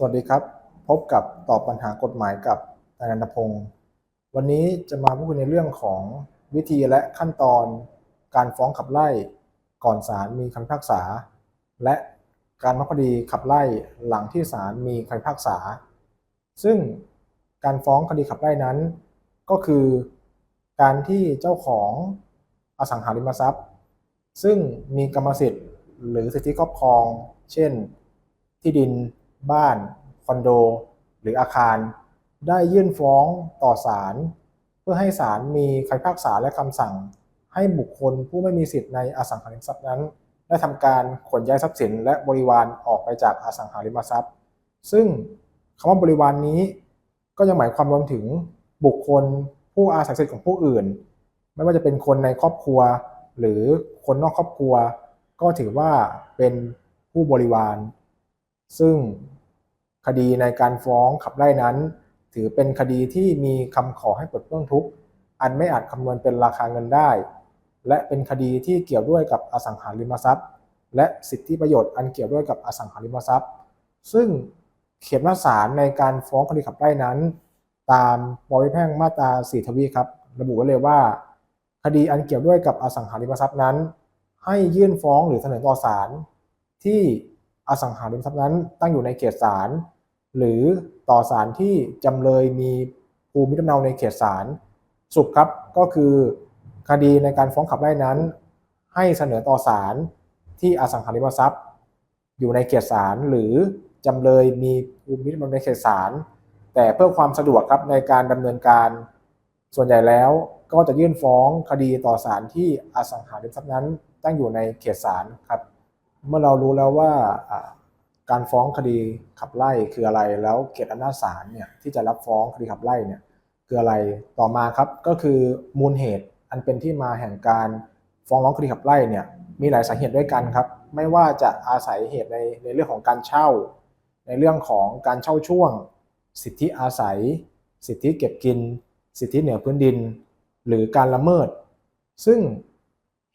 สวัสดีครับ พบกับตอบปัญหากฎหมายกับนายนันทพงศ์วันนี้จะมาพูดคุยในเรื่องของวิธีและขั้นตอนการฟ้องขับไล่ก่อนศาลมีคำพิพากษา และการมัคคดีขับไล่หลังที่ศาลมีคำพิพากษา ซึ่งการฟ้องคดีขับไล่นั้น ก็คือการที่เจ้าของอสังหาริมทรัพย์ ซึ่งมีกรรมสิทธิ์หรือสิทธิครอบครอง เช่น ที่ดิน บ้าน คอนโด หรืออาคาร ได้ยื่นฟ้องต่อศาลเพื่อให้ศาลมีคำพิพากษาและคำสั่ง ให้บุคคลผู้ไม่มีสิทธิ์ในอสังหาริมทรัพย์นั้น ได้ทำการขนย้ายทรัพย์สินและบริวารออกไปจากอสังหาริมทรัพย์ ซึ่งคำว่าบริวารนนี้ ก็ยังหมายความรวมถึงบุคคลผู้อาศัยสิทธิ์ของผู้อื่น ไม่ว่าจะเป็นคนในครอบครัว หรือคนนอกครอบครัว ก็ถือว่าเป็นผู้บริวาร ซึ่งคดีในการฟ้องขับไล่นั้น ถือเป็นคดีที่มีคำขอให้ปลดเปลื้องทุกข์อันไม่อาจคำนวณเป็นราคาเงินได้ และเป็นคดีที่เกี่ยวด้วยกับอสังหาริมทรัพย์ และสิทธิประโยชน์อันเกี่ยวด้วยกับอสังหาริมทรัพย์ ซึ่งเขียนว่าศาลในการฟ้องคดีขับไล่นั้น ตามปวิแพ่งมาตรา4ทวีครับ ระบุไว้เลยว่า คดีอันเกี่ยวด้วยกับอสังหาริมทรัพย์นั้น ให้ยื่นฟ้องหรือเสนอต่อศาลที่ อสังหาริมทรัพย์นั้นตั้งอยู่ในเขตศาลหรือต่อศาลที่จำเลยมีภูมิลำเนาในเขตศาลสุขครับก็คือคดีในการฟ้องขับไล่นั้น ให้เสนอต่อศาลที่อสังหาริมทรัพย์ อยู่ในเขตศาลหรือจำเลยมีภูมิลำเนาในเขตศาลแต่เพื่อความสะดวกครับในการดำเนินการส่วนใหญ่แล้วก็จะยื่นฟ้องคดีต่อศาลที่อสังหาริมทรัพย์นั้นตั้งอยู่ในเขตศาลครับ เมื่อเรารู้แล้วว่าการฟ้องคดีขับไล่คืออะไรแล้วเขตอำนาจศาลเนี่ยที่จะรับฟ้องคดีขับไล่เนี่ยคืออะไรต่อมาครับก็คือมูลเหตุอันเป็นที่มาแห่งการฟ้องร้องคดีขับไล่เนี่ยมีหลายสาเหตุด้วยกันครับ ไม่ว่าจะอาศัยเหตุในในเรื่องของการเช่า ในเรื่องของการเช่าช่วง สิทธิอาศัย สิทธิเก็บกิน สิทธิเหนือพื้นดิน หรือการละเมิด ซึ่ง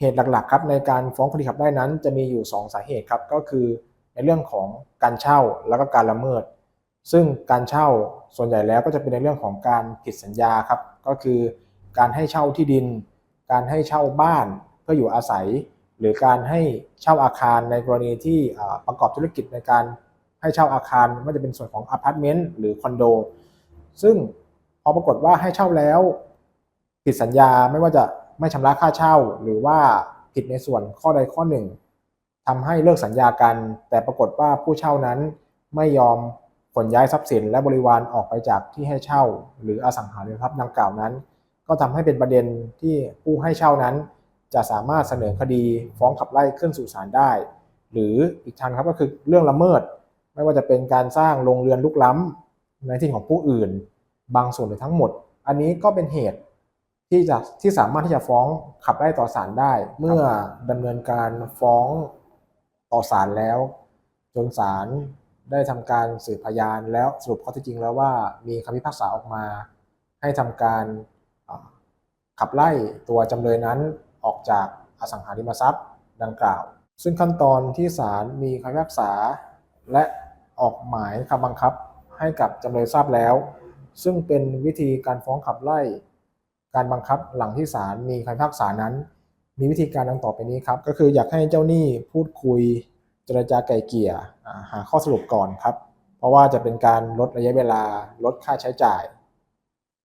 เหตุหลักๆครับในการฟ้องคดีขับไล่นั้น จะมีอยู่ 2 สาเหตุครับก็คือในเรื่องของการเช่าแล้วก็การละเมิด ซึ่งการเช่าส่วนใหญ่แล้วก็จะเป็นในเรื่องของการผิดสัญญาครับก็คือการให้เช่าที่ดิน การให้เช่าบ้านเพื่ออยู่อาศัย หรือการให้เช่าอาคารในกรณีที่ประกอบธุรกิจในการให้เช่าอาคารไม่ว่าจะเป็นส่วนของอพาร์ตเมนต์หรือคอนโด ซึ่งพอปรากฏว่าให้เช่าแล้วผิดสัญญาไม่ว่าจะ ไม่ชำระค่าเช่า หรือว่าผิดในส่วนข้อใดข้อหนึ่งทำให้เลิกสัญญากัน แต่ปรากฏว่าผู้เช่านั้นไม่ยอมขนย้ายทรัพย์สินและบริวารออกไปจากที่ให้เช่า หรืออสังหาริมทรัพย์ดังกล่าวนั้น ก็ทำให้เป็นประเด็นที่ผู้ให้เช่านั้น จะสามารถเสนอคดีฟ้องขับไล่ขึ้นสู่ศาลได้ หรืออีกทางครับก็คือเรื่องละเมิด ไม่ว่าจะเป็นการสร้างโรงเรือนลุกล้ำในที่ของผู้อื่น บางส่วนหรือทั้งหมด อันนี้ก็เป็นเหตุ ที่จะที่สามารถที่จะฟ้องขับไล่ต่อศาลได้ เมื่อดำเนินการฟ้องต่อศาลแล้ว จนศาลได้ทำการสืบพยานแล้วสรุปข้อเท็จจริงแล้วว่ามีคำพิพากษาออกมา ให้ทำการอ่าขับไล่ตัวจำเลยนั้นออกจากอสังหาริมทรัพย์ดังกล่าว ซึ่งขั้นตอนที่ศาลมีคำพิพากษา และออกหมายคำบังคับให้กับจำเลยทราบแล้ว ซึ่งเป็นวิธีการฟ้องขับไล่ การบังคับหลังที่ศาลมีคำพิพากษานั้น มีวิธีการดังต่อไปนี้ครับ ก็คืออยากให้เจ้าหนี้พูดคุยเจรจาไกล่เกลี่ยหาข้อสรุปก่อนครับ เพราะว่าจะเป็นการลดระยะเวลาลดค่าใช้จ่าย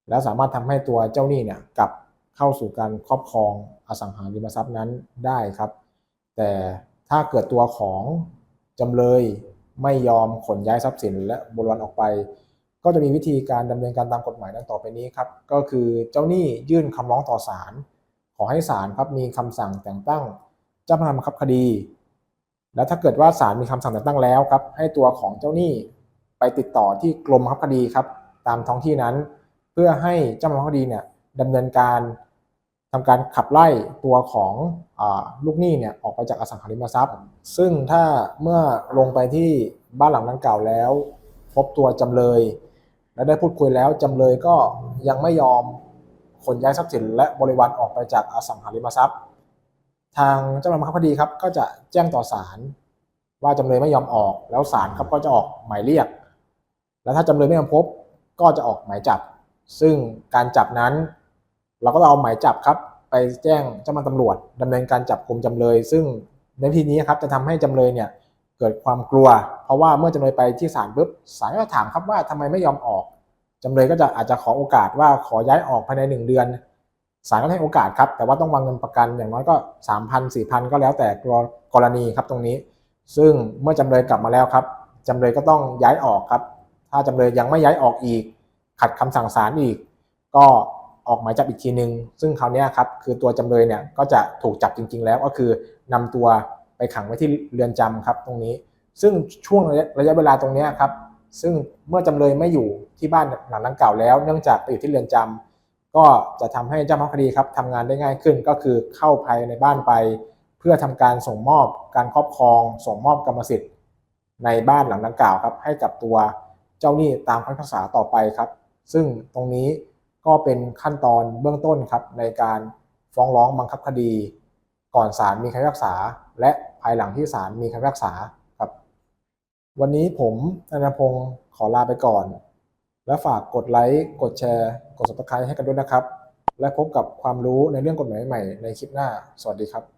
แล้วสามารถทำให้ตัวเจ้าหนี้เนี่ยกลับเข้าสู่การครอบครองอสังหาริมทรัพย์นั้นได้ครับ แต่ถ้าเกิดตัวของจำเลยไม่ยอมขนย้ายทรัพย์สินและบริวารออกไป ก็จะมีวิธีการดำเนินการตามกฎหมายดังต่อไปนี้ครับก็คือเจ้าหนี้ยื่นคำร้องต่อศาลขอให้ศาลครับมีคำสั่งแต่งตั้งเจ้าพนักงานบังคับคดี แล้วถ้าเกิดว่าศาลมีคำสั่งแต่งตั้งแล้วครับให้ตัวของเจ้าหนี้ไปติดต่อที่กรมบังคับคดีครับตามท้องที่นั้น เพื่อให้เจ้าพนักงานคดีเนี่ยดำเนินการทำการขับไล่ตัวของอลูกหนี้เนี่ยออกไปจากอสังหาริมทรัพย์ ซึ่งถ้าเมื่อลงไปที่บ้านหลังดังกล่าวแล้ว พบตัวจำเลย และได้พูดคุยแล้วจำเลยก็ยังไม่ยอมขนย้ายทรัพย์สินและบริวารออกไปจากอสังหาริมทรัพย์ ทางเจ้าหน้าที่คดีครับก็จะแจ้งต่อศาลว่าจำเลยไม่ยอมออก แล้วศาลครับก็จะออกหมายเรียก แล้วถ้าจำเลยไม่ยอมพบก็จะออกหมายจับ ซึ่งการจับนั้น เราก็เอาหมายจับครับ ไปแจ้งเจ้าหน้าที่ตำรวจดำเนินการจับกลุ่มจำเลย ซึ่งในวิธีนี้ครับจะทำให้จำเลยเนี่ย เกิดความกลัว เพราะว่าเมื่อจำเลยไปที่ศาลปุ๊บศาลก็ถามครับว่าทำไมไม่ยอมออกจำเลยก็จะอาจจะขอโอกาสว่าขอย้ายออกภายในหนึ่งเดือนศาลก็ให้โอกาสครับ แต่ว่าต้องวางเงินประกันอย่างน้อยก็สามพันสี่พันก็แล้วแต่กรณีครับตรงนี้ ซึ่งเมื่อจำเลยกลับมาแล้วครับจำเลยก็ต้องย้ายออกครับ ถ้าจำเลยยังไม่ย้ายออกอีก ขัดคำสั่งศาลอีก ก็ออกหมายจับอีกทีนึง ซึ่งคราวนี้ครับคือตัวจำเลยเนี่ยก็จะถูกจับจริง ๆ แล้วก็คือนำตัว ไปขังไว้ที่เรือนจำครับตรงนี้ ซึ่งช่วงระยะเวลาตรงนี้ครับ ซึ่งเมื่อจำเลยไม่อยู่ที่บ้านหลังดังกล่าวแล้ว เนื่องจากไปอยู่ที่เรือนจำก็จะทำให้เจ้าพนักคดีครับทำงานได้ง่ายขึ้นก็คือเข้าภายในบ้านไป เพื่อทำการส่งมอบการครอบครอง ส่งมอบกรรมสิทธิ์ ในบ้านหลังดังกล่าวครับ ให้กับตัวเจ้าหนี้ตามคำพิพากษาต่อไปครับ ซึ่งตรงนี้ก็เป็นขั้นตอนเบื้องต้นครับในการฟ้องร้องบังคับคดี ก่อนศาลมีคำพิพากษา และภายหลังที่ศาลมีคำพิพากษาครับ วันนี้ผมธนพงศ์ขอลาไปก่อน และฝากกดไลค์กดแชร์ กด subscribe ให้กันด้วยนะครับ และพบกับความรู้ในเรื่องกฎหมายใหม่ในคลิปหน้า สวัสดีครับ